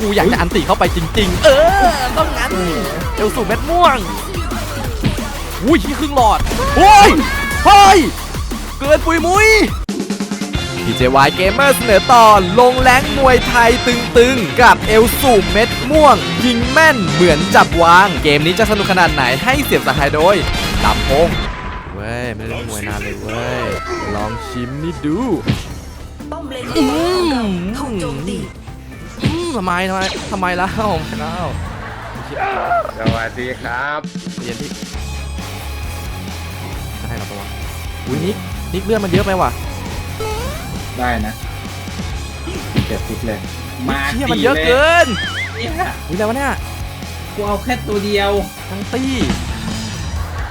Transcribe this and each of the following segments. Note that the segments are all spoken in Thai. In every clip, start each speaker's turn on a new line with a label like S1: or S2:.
S1: กูอยากจะอันติเข้าไปจริง ๆ เออ ต้องงั้นเอลสูเม็ดม่วงอุ้ยครึ่งหลอดโอ้ยเฮ้ยเกินปุยมุย DJY Gamer เสนอตอนลงแรงมวยไทยตึงๆ กับเอลสูเม็ดม่วง ยิงแม่นเหมือนจับวาง เกมนี้จะสนุกขนาดไหนให้เสียบสหายโดยลำโพงเว้ย ไม่ได้เล่นมวยนานเลยเว้ย ลองชิมนี่ดู
S2: ป้อมเลนมังกรของเราถูกโจมตี
S1: อืม ทำไมทำไมทำไมแล้วทำไมแล้ว
S3: สวัสดีครับ
S1: เรียนที่จะให้เราปะวะอุ้ยนิกนิกเลือดมันเยอะไปว่ะ
S4: ได้นะเจ็ดสิบเลย มา
S1: เชี่ยมันเยอะเกิน
S4: เนี่ย
S1: อุ้ยแล้ววะเนี่ย
S4: กูเอาแค่ตัวเดียว
S1: ทั้งตี้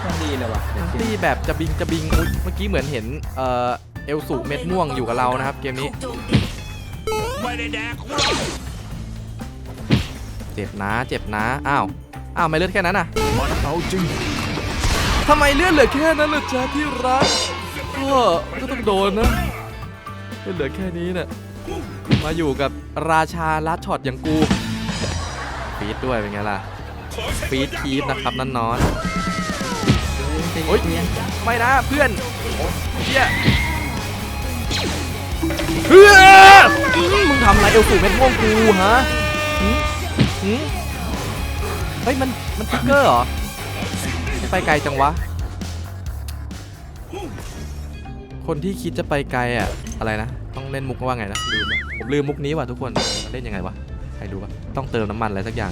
S4: ต้องดีเลยว่ะ
S1: ทั้งตี้แบบจะบิงจะบิงอุ๊ยเมื่อกี้เหมือนเห็นเอ่อเอลสูเม็ดม่วงอยู่กับเรานะครับเกมนี้
S2: ถูกโจมตี
S1: เจ็บนะเจ็บนะอ้าวอ้าวไม่เลือดแค่นั้นอะมันเอาจริงทำไมเลือดเหลือแค่นั้นล่ะจ๊ะที่รักก็ก็ต้องโดนนะเลือดเหลือแค่นี้เนี่ยมาอยู่กับราชาลัดช็อตอย่างกูฟีดด้วยเป็นไงล่ะฟีดคีฟนะครับนั่นนอนโอ๊ยไม่นะเพื่อนเฮียเพื่อ เอลสูเม็ดม่วงกูฮะหืมหืมเฮ้ยมันมันฟิกเกอร์เหรอไม่ไปไกลจังวะ คนที่คิดจะไปไกลอะ อะไรนะ ต้องเล่นมุกว่าไงนะลืมละผมลืมมุกนี้ว่ะทุกคน เล่นยังไงวะ ใครรู้ปะต้องเติมน้ำมันอะไรสักอย่าง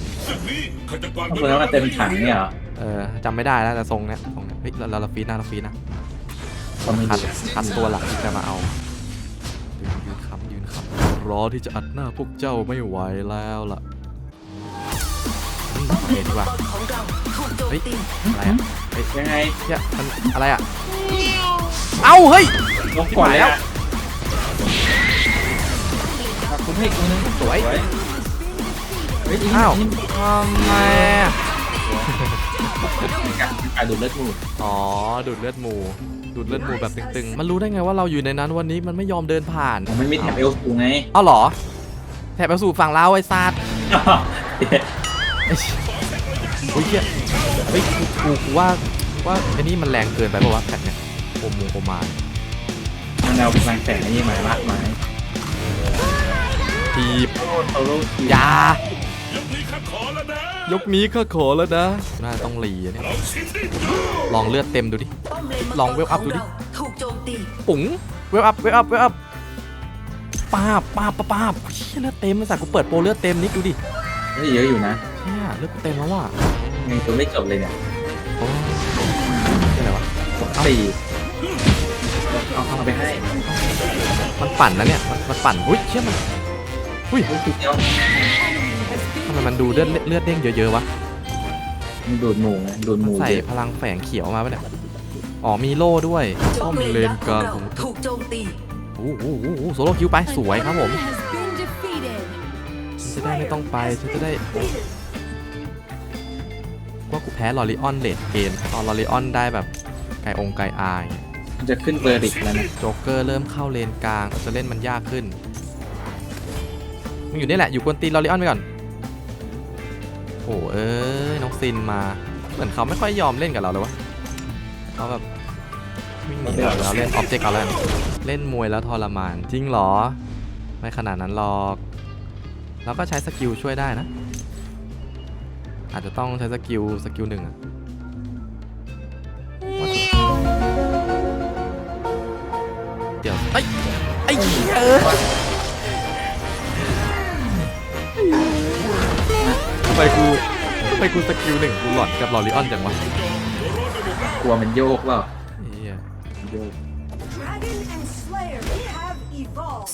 S4: ต้องเปิดมาเต็มถังเนี่ยเหรอ
S1: เออจำไม่ได้แล้วแต่ทรงเนี้ยทรงเนี้ยเฮ้ยเราเราเราฟีดนะเราฟีดนะ
S4: ก็ไม่
S1: คัด
S4: ดี
S1: คัดตัวหลักที่จะมาเอา รอที่จะอัดหน้าพวกเจ้าไม่ไหวแล้วล่ะอืมโอเคดีกว่า
S2: ของเราถูกโจม
S1: เฮ้ย
S2: ตี
S1: อะไรอะเฮ้ย
S4: ยังไง
S1: เฮียมันอะไรอะ เอ้า เฮ้ย
S4: ลงก่อน
S1: ชิบหาย
S4: แล้
S1: แล้วว
S4: ขอบคุณให้กูนึง
S1: สวย
S4: เฮ้ยอีก
S1: อ้าว
S4: นี่
S1: ทำไมอะ
S4: กัดกัดดูดเลือดหมู
S1: อ๋อ ดูดเลือดหมู ดูดเลือดหมูแบบตึงๆ มันรู้ได้ไงว่าเราอยู่ในนั้นวันนี้มันไม่ยอมเดินผ่าน
S4: ผมไม่มีแถบเอลสูไง
S1: เอ้าเหรอ แถบไปสู่ฝั่งเราไอ้ซาดไอ้เหี้ยโอ้ยเหี้ยเฮ้ยกูกูกูว่าว่าไอ้นี่มันแรงเกินไปป่าวะแพทเนี่ยโอมโอมาน
S4: มันเอาพลังแสงนี่มาละไม้
S1: ทีบ
S4: โอ้โซโล่คิวยา
S1: ยกนี้ข้าขอแล้วนะ น่าต้องหลีอะเนี่ยลองเลือดเต็มดูดิ
S2: ป้อมเลนมังกร
S1: ลองเวลอัพดูดิ
S2: ของเราถูกโจมตี
S1: ปุ๋งเวลอัพเวลอัพเวลอัพป้าบป้าบป้าบป้าบเชี่ยเลือดเต็มไอ้สัตว์กูเปิดโปรเลือดเต็มนิดดูดิ
S4: นี่เยอะอยู่นะ
S1: เนี่ยเลือดกูเต็มแล้วว่ะ
S4: ยังตัวไม่จบเลยเนี่ย
S1: โอ้เชี่ยอะไรวะ
S4: สี่เอาเอาไปให้
S1: มันปั่นนะเนี่ยมันมันปั่นอุ้ยเชี่ยมันอุ้ย
S4: โอ้ยทีเดียว
S1: ทำไมมันดูเลือดเลือดเด้งเยอะๆวะ
S4: มันดูดหมูไงดูดหมู
S1: ใส่
S4: เยอะ
S1: พลังแฝงเขียวมาปะเนี่ยอ๋อมีโล่ด้วยป้อมเลนกลางของ
S2: ถูกโจมตี
S1: โอ้โหโอ้โหโซโล่คิวไปสวยครับผม
S5: has been defeated.
S1: ฉันจะได้ไม่ต้องไปฉันจะได้ว่ากูแพ้ลอริออนเลดเกมตอนลอริออนได้แบบไก่องค์ไก่อาย
S4: มันจะขึ้นเบอร์ริกแล้วนะ
S1: โจ๊กเกอร์เริ่มเข้าเลนกลางเราจะเล่นมันยากขึ้นมึงอยู่นี่แหละอยู่กวนตีนลอริออนไปก่อน โอ้เอ้ยน้องซินมา เหมือนเขาไม่ค่อยยอมเล่นกับเราเลยวะเขาแบบวิ่งหนีเราเราเล่นออบเจกต์เอาแล้วกันเล่นมวยแล้วทรมานจริงเหรอ ไม่ขนาดนั้นหรอกเราก็ใช้สกิลช่วยได้นะ อาจจะต้องใช้สกิลสกิลหนึ่งอะเดี๋ยวไอ้ยไอ้เฮ้ยเออ กูทำไมกูสกิลหนึ่งกูหลอนกับลอริออนจังวะ
S4: กลัวมันโยกเปล่า
S1: ไอ้เหี้ย
S4: มันโยก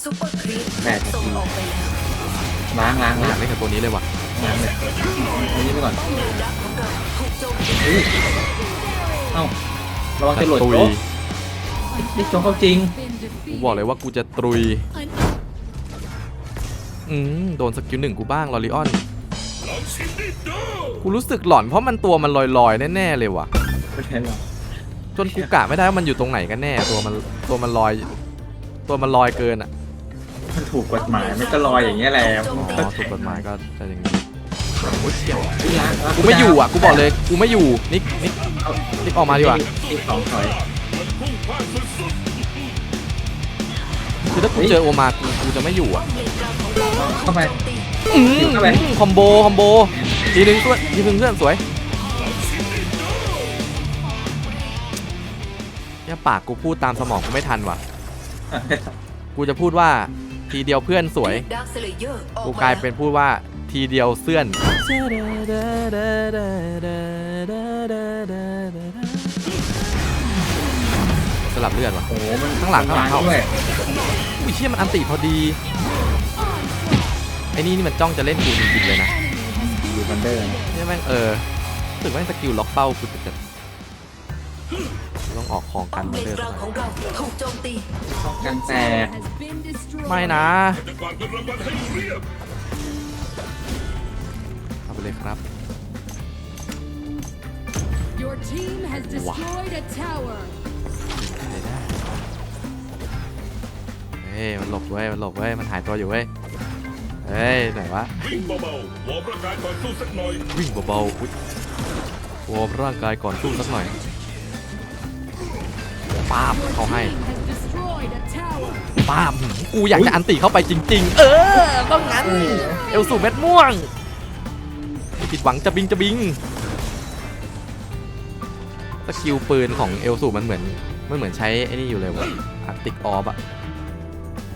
S2: ซุปเปอร์ครีป
S4: แปดนาที
S2: ส่งออกไปแล้ว
S4: ล้างล้าง
S1: ไม่อ
S4: ล้ายา
S1: งกเล่นกับตัวนี้เลยว่ะ
S4: ล้างเลยเอานี้ไปก่อน
S2: ป้อมเลนดักของเราถูกโจมตี
S4: เฮ้ยเอ้าระวังจะหลุด
S1: ตุย
S4: โจ๊กนี่โจ๊กเขาจริง
S5: Been
S1: กู
S5: defeated.
S1: บอกเลยว่ากูจะตรุย
S5: An
S1: อืมโดนสกิลหนึ่งกูบ้างลอริออน กูรู้สึกหลอนเพราะมันตัวมันลอยๆแน่ๆเลยว่ะ
S4: ไม่ใช่หรอก
S1: จนกูกะไม่ได้ว่ามันอยู่ตรงไหนกันแน่ ตัวมันตัวมันลอย ตัวมันลอยเกินอะ
S4: มันถูกกฎหมายมันก็ลอยอย่างเงี้ยแหละ
S1: อ๋อถูกกฎหมายก็จะอย่างนี้
S4: ล้างล้าง
S1: กูไม่อยู่อะกูบอกเลยกูไม่อยู่นิกนิกนิกออกมาดีกว่า
S4: อีกสองถอย
S1: คือถ้ากูเจอโอมากูกูจะไม่อยู่อะ
S4: เข้าไป
S1: อืม
S4: เข้าไป
S1: คอมโบคอมโบ ทีหนึ่งตัวทีหนึ่งเพื่อนสวยเนี่ยปากกูพูดตามสมองกูไม่ทันว่ะ กูจะพูดว่า ทีเดียวเพื่อนสวย
S2: ดาร์คสเลเยอร์ออก
S1: กู
S2: มาก
S1: ลายเป็นพูดว่าทีเดียวเสื่อน สลับเลือดว่ะ
S4: โอ้โหมัน
S1: ข้างหลังข้างหลังเข้า
S4: ด้วย
S1: อุ้ยเชี่ยมันอันติพอดี ไอ้นี่นี่มันจ้องจะเล่นกูจริงๆเลยนะ
S4: อยู่บันเดอร์นะ
S1: เนี่ยแม่งเออรู้สึกว่าสกิลล็อกเป้ากูจะจะต้องออกของ
S2: ป้
S1: กั
S2: อนม
S1: มา
S2: เลน
S1: เดิน
S2: กลางของเราถูกโจมตี
S4: ป้องกันแตก
S1: ไม่นะเอาไปเลยครับ
S5: Your team has destroyed a tower.
S1: อะไรได้เฮ้ยมันหลบเว้ยมันหลบเว้ยมันหายตัวอยู่เว้ยเฮ้ยไหนวะ
S6: วิ่งเบาๆวอร์มร่างกายก่อนสู้สักหน่อย
S1: วิ่งเบาๆอุ๊ยวอร์มร่างกายก่อนสู้สักหน่อยป้าบ
S5: Your
S1: เขาให้
S5: team has destroyed a tower.
S1: ป้าบหืมกูอยากจะอันติเข้าไปจริง ๆ เออ ต้องงั้น เอลสูเม็ดม่วงไม่ผิดหวังจะบิงจะบิง สกิลปืนของเอลสูมันเหมือนมันเหมือนใช้ไอ้นี่อยู่เลยเว่ะอาร์ติกออฟอะ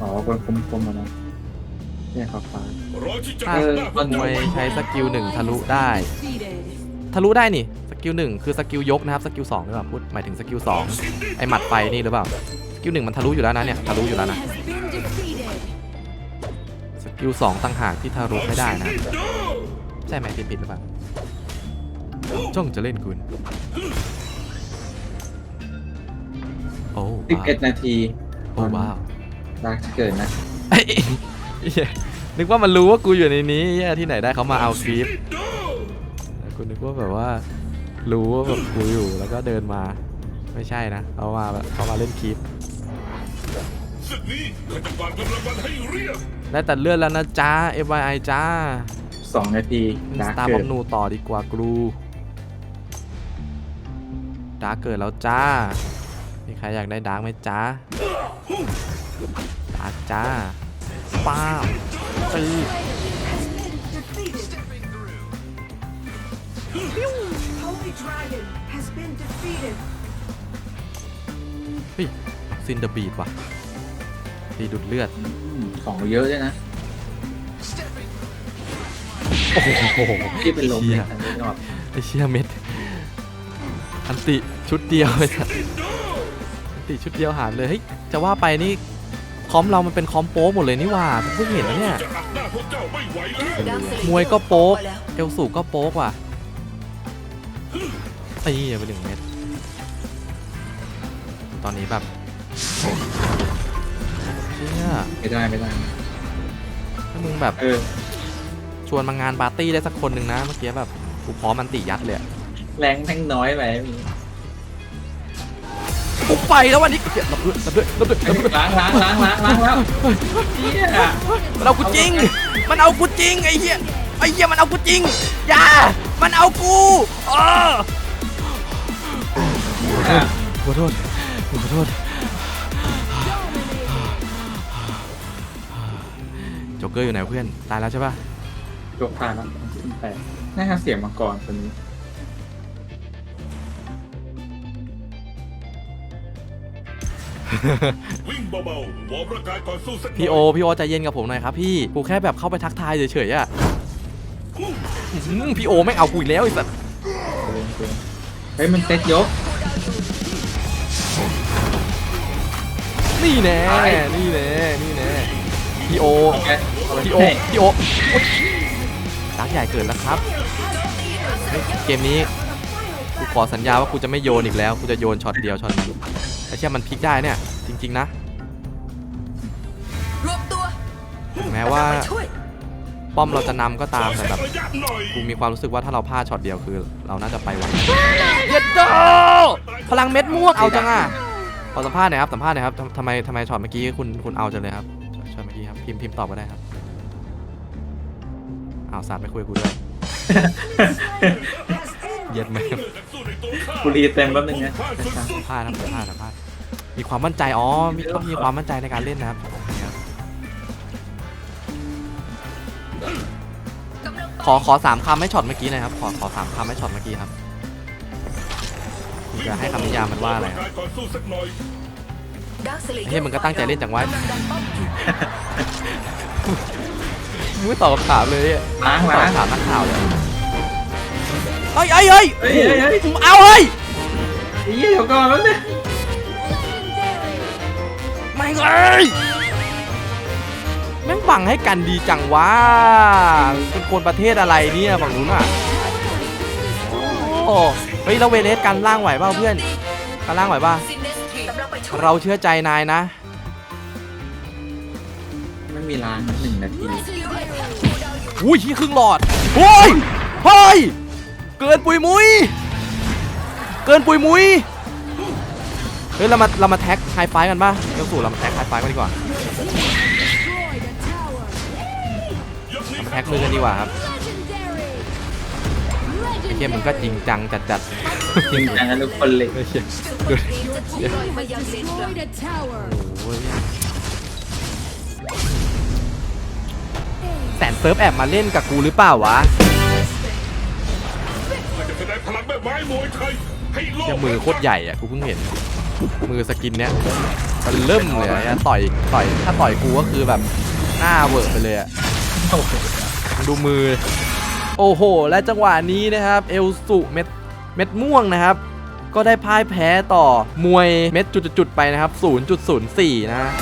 S4: อ๋อคนคมคมๆมานะ เนี่ยขาวฟ้าร
S6: อที่จะ
S1: ถ้า
S4: เออ
S6: หน้าพ
S1: ม
S6: ระ
S1: วย
S6: เจ้า
S1: ใช้สกิลหนึ่งทะลุได้
S5: Defeated.
S1: ทะลุได้นี่สกิลหนึ่งคือสกิลยกนะครับสกิลสองหรือเปล่าพูดหมายถึงสกิลสองไอหมัดไฟนี่หรือเปล่าสกิลหนึ่งมันทะลุอยู่แล้วนะเนี่ยทะลุอยู่แล้วนะ
S5: Has been defeated.
S1: สกิลสองต่างหากที่ทะลุไม่ได้นะ ใช่ไหมผิดผิดหรือเปล่าจ้องจะเล่นคุณ โอ้
S4: สิบ
S1: ว้าว
S4: เอ็ดนาที
S1: โอ้ว้าว
S4: รักเกิดนะ
S1: เอ้ยเหี้ยนึกว่ามันรู้ว่ากูอยู่ในนี้เหี้ยที่ไหนได้เขามาเอาคลิปกูนึกว่าแบบว่า รู้ว่าแบบกูอยู่แล้วก็เดินมา ไม่ใช่นะเขามาแบบเขามาเล่นคลิป
S6: ศึกนี้ข้าจะกวาดเงินรางวัลให้เรียบ
S1: ได้แต่เลื่อนแล้วนะจ้า FYI จ้า
S4: สองนาที
S1: ส
S4: รัก
S1: ตาร์
S4: เกิ
S1: บอ
S4: ด
S1: มนูต่อดีกว่ากูรูดาร์กเกิดแล้วจ้า มีใครอยากได้ดาร์กไหมจ้าดาร์กจ้า ป้าบตื้อ
S2: Holy Dragon has been defeated
S1: เฮ้ยซินเดอร์บีดว่ะตีดุดเลือด
S4: อืมของเยอะด้วยนะ
S1: โอ้โห
S4: ที่เป็นลม
S1: เชี่
S4: เนี่ยยอันนี้ก็แบบ
S1: ไอเชียเม็ดอันติชุดเดียวไอ้สัสอันติชุดเดียวหารเลย เฮ้ย จะว่าไปนี่ค อมเรามันเป็นคอมโป๊หมดเลยนี่หว่าเพิ่งเห็นนะเนี่ย
S6: จะอัดหน้าพวเจ้าไม่ไหว
S2: ย
S1: มวยก็โป๊กเอลสูก็โป๊กว่ะไอ้เหี้ยไปหนึ่งเม็ดตอนนี้แบบเชี่ย
S4: ไม่ได้ไม่ได้
S1: ถ้ามึงแบบ
S4: เออ
S1: ชวนมางานปาร์ตี้ได้สักคนหนึ่งนะเมื่อกี้แบบกูพร้อมมันติยัดเลย
S4: แรงแท่งน้อยไป
S1: กู ไปแล้ววันนี้เดี๋ยวรับด้วยรับด้วยรับด้วยรับด้วย
S4: ล้างล้างล้างล้างล้างแล้วเฮีย
S1: มันเอากูจริง มันเอากูจริงไอ้เหี้ยไอ้เหี้ยมันเอากูจริงอย่ามันเอากูเออขอโทษขอโทษโจ๊กเกอร์อยู่ไหนเพื่อน ตายแล้วใช่ป่ะ
S4: จบผ่านแล้วขึ้นไปน่าจะเสียงมาก่อนคน
S6: วิ่งเบาๆวอร์มร่างกายก่อนสู้สักหน่อย
S1: พี่โอพี่โอใจเย็นกับผมหน่อยครับพี่กูแค่แบบเข้าไปทักทายเฉยๆอะอื้อหือพี่โอไม่งเอากูอีกแล้วไอ้สัส
S4: เฮ้ยมันเซ็ตยก
S1: นี่แน่
S4: ไป
S1: นี่แน่นี่แน่พี่โอ
S4: แกเอาไป
S1: พี่โอ
S4: ให้
S1: พี่โอดักใหญ่เกิดแล้วครับเฮ้ยเกมนี้กูขอสัญญาว่ากูจะไม่โยนอีกแล้วกูจะโยนช็อตเดียวช็อตเดียวไอ้เชี่ยมันพลิกได้เนี่ย จริง ๆ นะ
S2: รวมตัว
S1: ถึงแม้ว่า
S2: ไปช่วย
S1: ป้อมเราจะนำก็ตาม
S6: ขอ
S1: แต่
S6: เช็
S1: แบบ
S6: คระยะหน่อย
S1: กูมีความรู้สึกว่าถ้าเราพลาดช็อตเดียวคือ เราน่าจะไปไวเย็ดโดพลังเม็ดม่วงเอาจังอะขอสัมภาษณ์หน่อยครับสัมภาษณ์หน่อยครับทำทำไมทำไมช็อตเมื่อกี้คุณคุณเอาจังเลยครับช็อตเมื่อกี้ครับพิมพ์พิมพ์ตอบก็ได้ครับอ้าวสารไม่คุยกับกูด้วย เย็ดแม่ง
S6: เลือดนักสู้ในตัวข้า
S4: กูรีเต็มแป๊บนึงนะ
S6: พลาดสุด
S1: พลาดครับพลาดครับพลาด มีความมั่นใจ อ๋อ มีต้องมีความมั่นใจในการเล่นนะครับ ขอขอสามคำให้ช็อตเมื่อกี้หนะครับ ขอขอสามคำให้ช็อตเมื่อกี้ครับผมจะให้คำนิยามมันว่าอะไรครับ
S6: การก่อนสู้สักหน่อย
S2: ดักสเฮ้
S1: ยมึงก็ตั้งใจเล่นจังวะ
S2: กำลัดันป้อมอยู่
S1: มึงไม่ตอบคำถามเลยอะ
S4: ล้าง
S1: ตอบ
S4: ล้าง
S1: คำถามนักข่าวเลยเฮ้ยเฮ้ยเฮ้ย
S4: เฮ้ยเฮ้ย
S1: เอาเฮ้ย
S4: ไอ้เหี้ยเดี๋ยวก่อนแป๊บนึง
S1: ไม่งเอ้ยแม่งบังให้กันดีจังวะเป็นคนประเทศอะไรเนี่ยฝั่งนู้นอะโอ้เฮ้ยเราเวเลสกันล่างไหวเปล่าเพื่อนกันล่างไหวป่ะ
S2: ซินเนสทีกำลังไปช่วย
S1: เราเชื่อใจนายนะ
S4: ไม่มีล้างหนึ่งนาที
S1: อุ้ยที่ครึ่งหลอดโอ้ยเฮ้ยเกินปุยมุยเกินปุยมุย เฮ้ยเรามาเรามาแท็กไฮไฟกันป่ะเดี๋ยวสู่เรามาแท็กไฮไฟกันดีกว่า
S5: Destroyed a tower.
S1: แท็กมือกันดีกว่าครับ
S5: Legendary.
S1: ไอ้เกมมึงก็จริงจังจัดจัด
S4: จริงจังกันทุกคนเลย
S1: ๆเฮ้ย
S2: เตรียมจะถูกปล่อยมายังเลนกลาง
S5: Destroyed a tower.
S1: โอ้ยแสนเซิร์ฟแอบมาเล่นกับกูหรือเปล่าวะ
S6: ข้าจะแสดงพลังแม่ไม้มวยไทยให้โลก
S1: เชี่ยมือโคตรใหญ่อะกูเพิ่งเห็น มือสกินเนี้ยมันเริ่มเลยอะต่อยต่อยถ้าต่อยกูก็คือแบบหน้าเวอร์ไปเลยอะดูมือ โอ้โห และจังหวะนี้นะครับ เอลสุเม็ดเม็ดม่วงนะครับ ก็ได้พ่ายแพ้ต่อมวยเม็ดจุดๆๆไปนะครับ 0.04 นะ